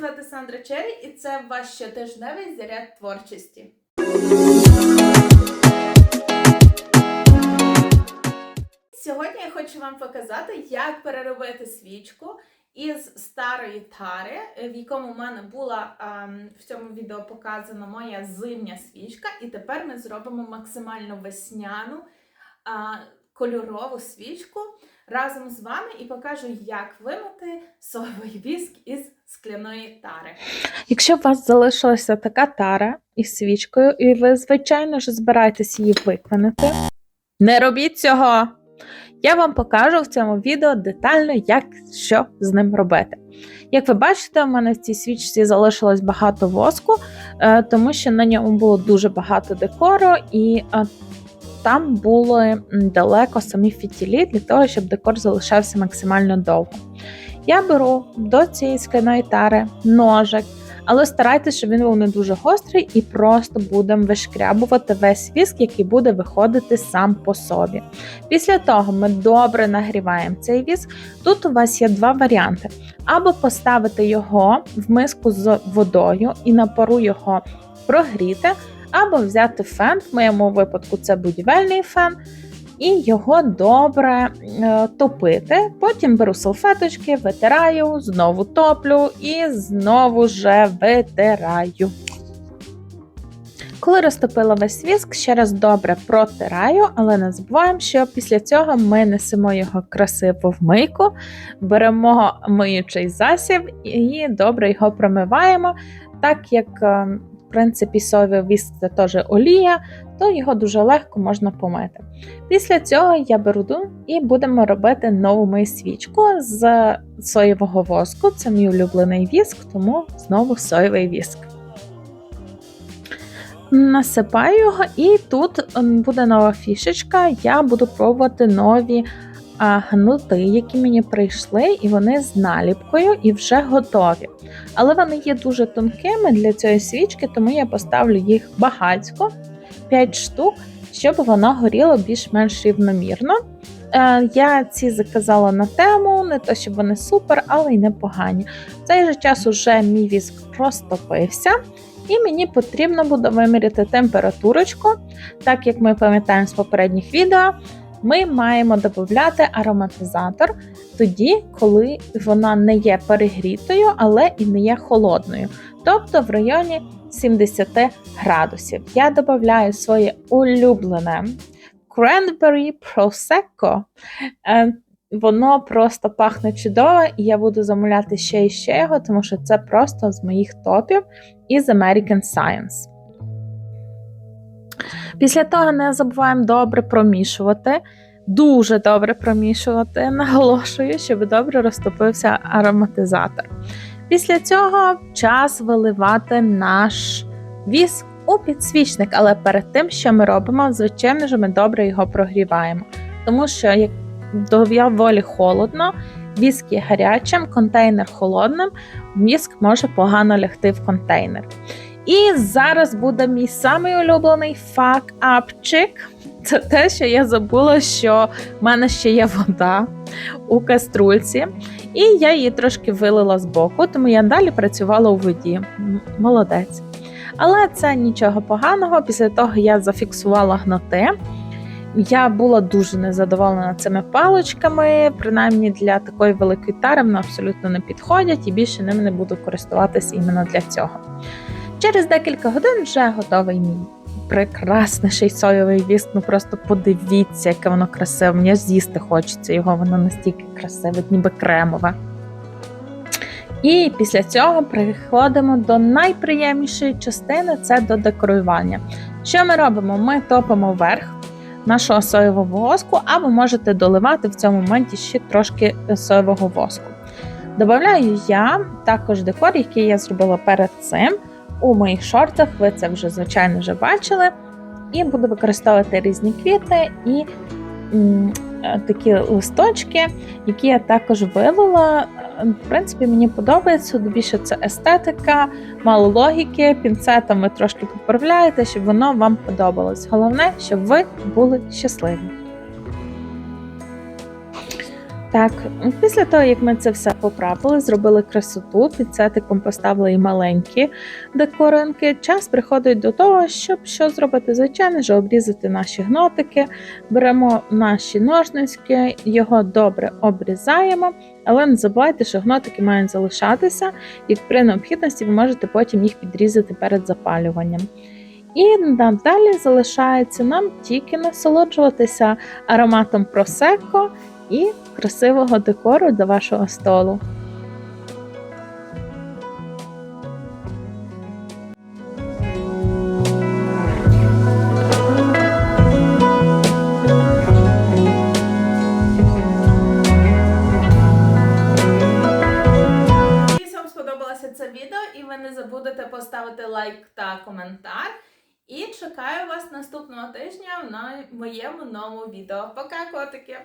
звати Сандра Чері, і це ваш щотижневий заряд творчості. Сьогодні я хочу вам показати, як переробити свічку із старої тари, в якому в мене була ем, в цьому відео показана моя зимня свічка, і тепер ми зробимо максимально весняну а, кольорову свічку разом з вами і покажу, як вимити соєвий віск із скляної тари. Якщо у вас залишилася така тара із свічкою, і ви, звичайно ж, збираєтесь її виконати, не робіть цього! Я вам покажу в цьому відео детально, як що з ним робити. Як ви бачите, у мене в цій свічці залишилось багато воску, е, тому що на ньому було дуже багато декору, і е, там були далеко самі фітілі для того, щоб декор залишався максимально довго. Я беру до цієї скляної тари ножик, але старайтеся, щоб він був не дуже гострий, і просто будемо вишкрябувати весь віск, який буде виходити сам по собі. Після того ми добре нагріваємо цей віск. Тут у вас є два варіанти: або поставити його в миску з водою і на пару його прогріти, або взяти фен, в моєму випадку це будівельний фен. І його добре е, топити. Потім беру салфеточки, витираю, знову топлю і знову же витираю. Коли розтопила весь віск, ще раз добре протираю, але не забуваємо, що після цього ми несемо його красиво в мийку, беремо миючий засіб і добре його промиваємо, так як, е, принципі, соєвий віск це теж олія, то його дуже легко можна помити. Після цього я беру дум і будемо робити нову мою свічку з соєвого воску. Це мій улюблений віск, тому знову соєвий віск. Насипаю його, і тут буде нова фішечка. Я буду пробувати нові гнути, які мені прийшли, і вони з наліпкою і вже готові. Але вони є дуже тонкими для цієї свічки, тому я поставлю їх багатько, 5 штук, щоб воно горіло більш-менш рівномірно. Е, Я ці заказала на тему, не то щоб вони супер, але й непогані. В цей же час уже мій віск розтопився, і мені потрібно буде виміряти температурочку. Так як ми пам'ятаємо з попередніх відео, ми маємо додати ароматизатор тоді, коли вона не є перегрітою, але і не є холодною. Тобто в районі 70 градусів. Я додаю своє улюблене Cranberry Prosecco. Е, Воно просто пахне чудово, і я буду замовляти ще і ще його, тому що це просто з моїх топів із American Science. Після того не забуваємо добре промішувати. Дуже добре промішувати. Наголошую, щоб добре розтопився ароматизатор. Після цього час виливати наш віск у підсвічник, але перед тим, що ми робимо, звичайно ж, ми добре його прогріваємо. Тому що як доволі холодно, віск є гарячим, контейнер холодним, віск може погано лягти в контейнер. І зараз буде мій самий улюблений фак-апчик. Це те, що я забула, що в мене ще є вода у каструльці. І я її трошки вилила з боку, тому я далі працювала у воді. Молодець. Але це нічого поганого. Після того я зафіксувала гноти. Я була дуже незадоволена цими паличками, принаймні для такої великої тари вони абсолютно не підходять і більше ними не буду користуватися іменно для цього. Через декілька годин вже готовий мій прекрасніший соєвий віск. Ну просто подивіться, яке воно красиве. Мені з'їсти хочеться його, воно настільки красиве, ніби кремове. І після цього переходимо до найприємнішої частини це до декорування. Що ми робимо? Ми топимо вверх нашого соєвого воску, або можете доливати в цьому моменті ще трошки соєвого воску. Добавляю я також декор, який я зробила перед цим у моїх шортах. Ви це вже, звичайно, вже бачили. І буду використовувати різні квіти і м, е, такі листочки, які я також вилила. В принципі, мені подобається більше це естетика, мало логіки, пінцетом ви трошки поправляєте, щоб воно вам подобалось. Головне, щоб ви були щасливі. Так, після того, як ми це все поправили, зробили красоту, під сетиком поставили і маленькі декоринки, час приходить до того, щоб що зробити, звичайно ж, обрізати наші гнотики. Беремо наші ножнички, його добре обрізаємо, але не забувайте, що гнотики мають залишатися, і при необхідності ви можете потім їх підрізати перед запалюванням. І надалі залишається нам тільки насолоджуватися ароматом просеко і красивого декору до вашого столу. І ви не забудете поставити лайк та коментар. І чекаю вас наступного тижня на моєму новому відео. Пока, котики!